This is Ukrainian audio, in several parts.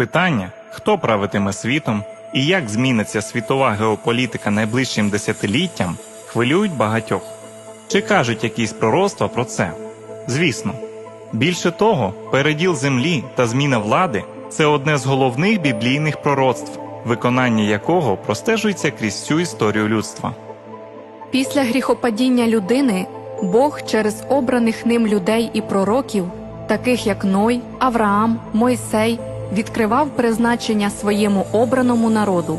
Питання, хто правитиме світом і як зміниться світова геополітика найближчим десятиліттям, хвилюють багатьох. Чи кажуть якісь пророцтва про це? Звісно. Більше того, переділ землі та зміна влади це одне з головних біблійних пророцтв, виконання якого простежується крізь всю історію людства. Після гріхопадіння людини Бог через обраних ним людей і пророків, таких як Ной, Авраам, Мойсей, відкривав призначення своєму обраному народу.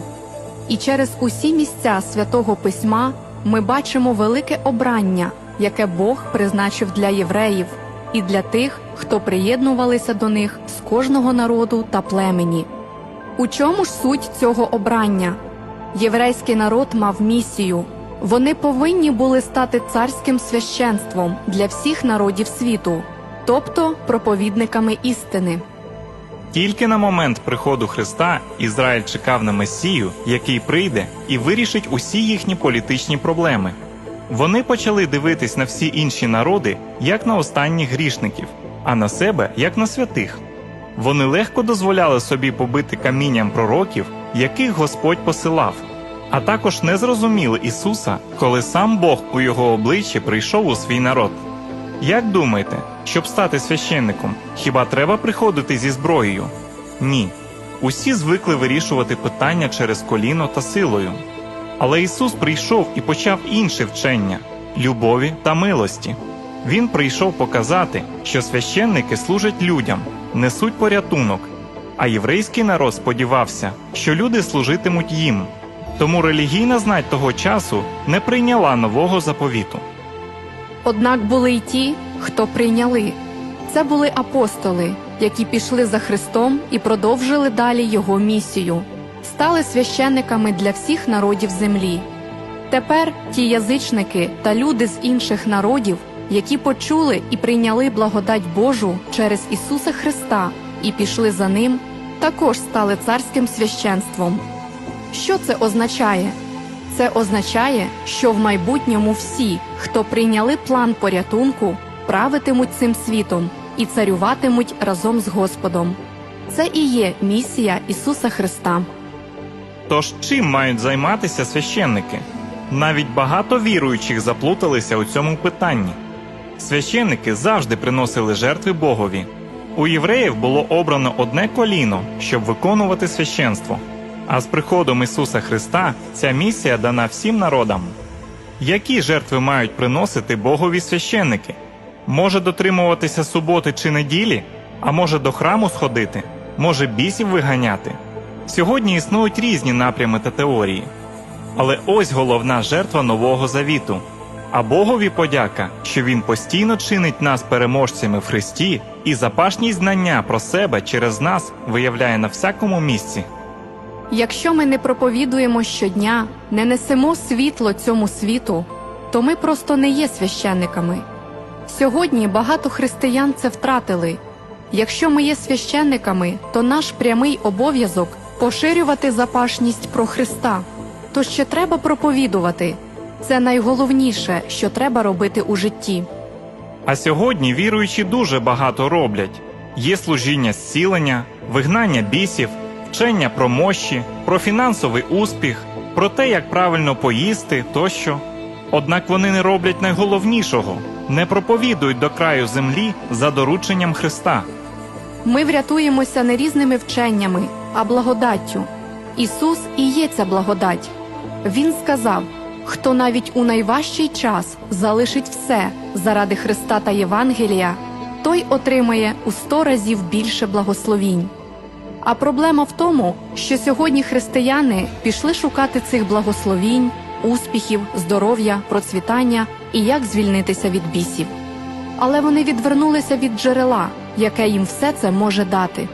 І через усі місця святого письма ми бачимо велике обрання, яке Бог призначив для євреїв і для тих, хто приєднувалися до них з кожного народу та племені. У чому ж суть цього обрання? Єврейський народ мав місію. Вони повинні були стати царським священством для всіх народів світу, тобто проповідниками істини. Тільки на момент приходу Христа Ізраїль чекав на Месію, який прийде і вирішить усі їхні політичні проблеми. Вони почали дивитись на всі інші народи як на останніх грішників, а на себе як на святих. Вони легко дозволяли собі побити камінням пророків, яких Господь посилав, а також не зрозуміли Ісуса, коли сам Бог у його обличчі прийшов у свій народ. Як думаєте, щоб стати священником, хіба треба приходити зі зброєю? Ні. Усі звикли вирішувати питання через коліно та силою. Але Ісус прийшов і почав інше вчення любові та милості. Він прийшов показати, що священники служать людям, несуть порятунок, а єврейський народ сподівався, що люди служитимуть їм. Тому релігійна знать того часу не прийняла нового заповіту. Однак були й ті, хто прийняли. Це були апостоли, які пішли за Христом і продовжили далі Його місію, стали священниками для всіх народів землі. Тепер ті язичники та люди з інших народів, які почули і прийняли благодать Божу через Ісуса Христа і пішли за Ним, також стали царським священством. Що це означає? Це означає, що в майбутньому всі, хто прийняли план порятунку, правитимуть цим світом і царюватимуть разом з Господом. Це і є місія Ісуса Христа. Тож чим мають займатися священники? Навіть багато віруючих заплуталися у цьому питанні. Священники завжди приносили жертви Богові. У євреїв було обрано одне коліно, щоб виконувати священство. А з приходом Ісуса Христа ця місія дана всім народам. Які жертви мають приносити Богові священники? Може дотримуватися суботи чи неділі, а може до храму сходити, може бісів виганяти. Сьогодні існують різні напрями та теорії. Але ось головна жертва Нового Завіту. А Богові подяка, що Він постійно чинить нас переможцями в Христі і запашність знання про себе через нас виявляє на всякому місці. Якщо ми не проповідуємо щодня, не несемо світло цьому світу, то ми просто не є священниками. Сьогодні багато християн це втратили. Якщо ми є священниками, то наш прямий обов'язок поширювати запашність про Христа. То ще треба проповідувати. Це найголовніше, що треба робити у житті. А сьогодні віруючі дуже багато роблять: є служіння зцілення, вигнання бісів, вчення про мощі, про фінансовий успіх, про те, як правильно поїсти тощо. Однак вони не роблять найголовнішого не проповідують до краю землі за дорученням Христа. Ми врятуємося не різними вченнями, а благодаттю. Ісус і є ця благодать. Він сказав: хто навіть у найважчий час залишить все заради Христа та Євангелія, той отримає у сто разів більше благословінь. А проблема в тому, що сьогодні християни пішли шукати цих благословінь, успіхів, здоров'я, процвітання і як звільнитися від бісів. Але вони відвернулися від джерела, яке їм все це може дати.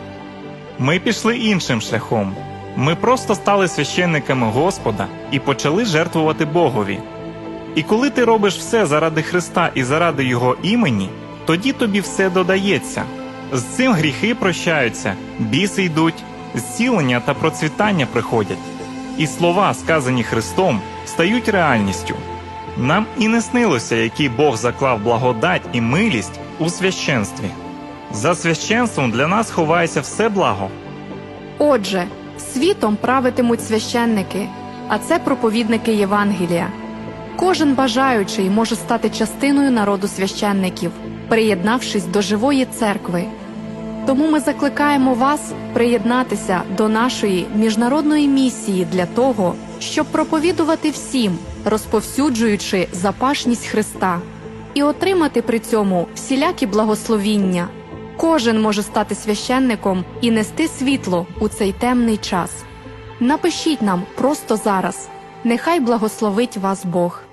Ми пішли іншим шляхом. Ми просто стали священниками Господа і почали жертвувати Богові. І коли ти робиш все заради Христа і заради Його імені, тоді тобі все додається. З цим гріхи прощаються, біси йдуть, зцілення та процвітання приходять. І слова, сказані Христом, стають реальністю. Нам і не снилося, який Бог заклав благодать і милість у священстві. За священством для нас ховається все благо. Отже, світом правитимуть священники, а це проповідники Євангелія. Кожен бажаючий може стати частиною народу священників, приєднавшись до живої церкви. Тому ми закликаємо вас приєднатися до нашої міжнародної місії для того, щоб проповідувати всім, розповсюджуючи запашність Христа, і отримати при цьому всілякі благословіння. Кожен може стати священником і нести світло у цей темний час. Напишіть нам просто зараз. Нехай благословить вас Бог.